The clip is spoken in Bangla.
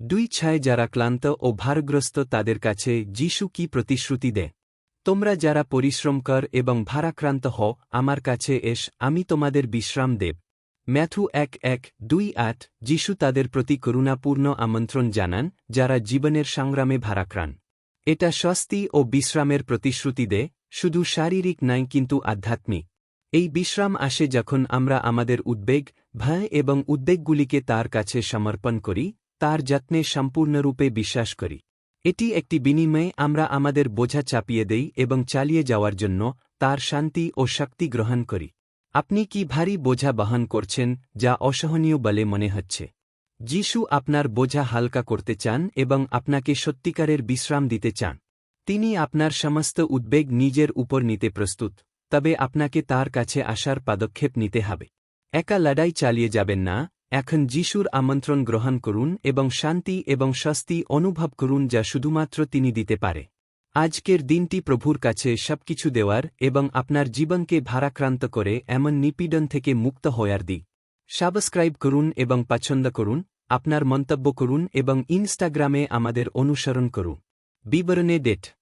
দুই ছায় যারা ক্লান্ত ও ভারগ্রস্ত তাদের কাছে যিশু কি প্রতিশ্রুতি দেয় তোমরা যারা পরিশ্রম কর এবং ভারাক্রান্ত হও, আমার কাছে এস, আমি তোমাদের বিশ্রাম দেব। ম্যাথু এক এক দুই আট, যিশু তাদের প্রতি করুণাপূর্ণ আমন্ত্রণ জানান, যারা জীবনের সংগ্রামে ভারাক্রান। এটা স্বস্তি ও বিশ্রামের প্রতিশ্রুতি দেয় শুধু শারীরিক নাই কিন্তু আধ্যাত্মিক। এই বিশ্রাম আসে যখন আমরা আমাদের উদ্বেগ, ভয় এবং উদ্বেগগুলিকে তার কাছে সমর্পণ করি তার যত্নে সম্পূর্ণরূপে বিশ্বাস করি। এটি একটি বিনিময়ে আমরা আমাদের বোঝা চাপিয়ে দেই এবং চালিয়ে যাওয়ার জন্য তার শান্তি ও শক্তি গ্রহণ করি। আপনি কি ভারী বোঝা বহন করছেন, যা অসহনীয় বলে মনে হচ্ছে? যিশু আপনার বোঝা হালকা করতে চান এবং আপনাকে সত্যিকারের বিশ্রাম দিতে চান। তিনি আপনার সমস্ত উদ্বেগ নিজের উপর নিতে প্রস্তুত, তবে আপনাকে তার কাছে আসার পদক্ষেপ নিতে হবে। একা লড়াই চালিয়ে যাবেন না এখন যিশুর আমন্ত্রণ গ্রহণ করুন এবং শান্তি এবং স্বস্তি অনুভব করুন যা শুধুমাত্র তিনি দিতে পারে। আজকের দিনটি প্রভুর কাছে সবকিছু দেওয়ার এবং আপনার জীবনকে ভারাক্রান্ত করে এমন নিপীড়ন থেকে মুক্ত হওয়ার দিক। সাবস্ক্রাইব করুন এবং পছন্দ করুন, আপনার মন্তব্য করুন এবং ইনস্টাগ্রামে আমাদের অনুসরণ করুন। বিবরণে ডেট।